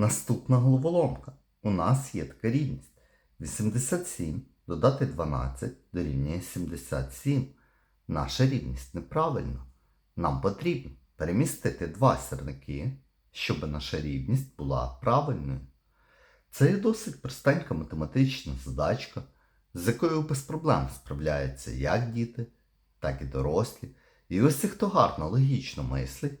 Наступна головоломка. У нас є така рівність. 87 додати 12 дорівнює 77. Наша рівність неправильна. Нам потрібно перемістити два сірники, щоб наша рівність була правильною. Це є досить простенька математична задачка, з якою без проблем справляються як діти, так і дорослі. І ті, хто гарно логічно мислить,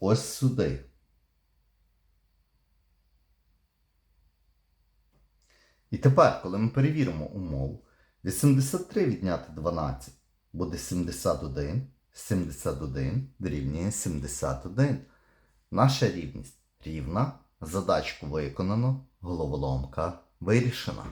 ось сюди. І тепер, коли ми перевіримо умову, 83 відняти 12 буде 71, 71 дорівнює 71. Наша рівність рівна, задачку виконано, головоломка вирішена.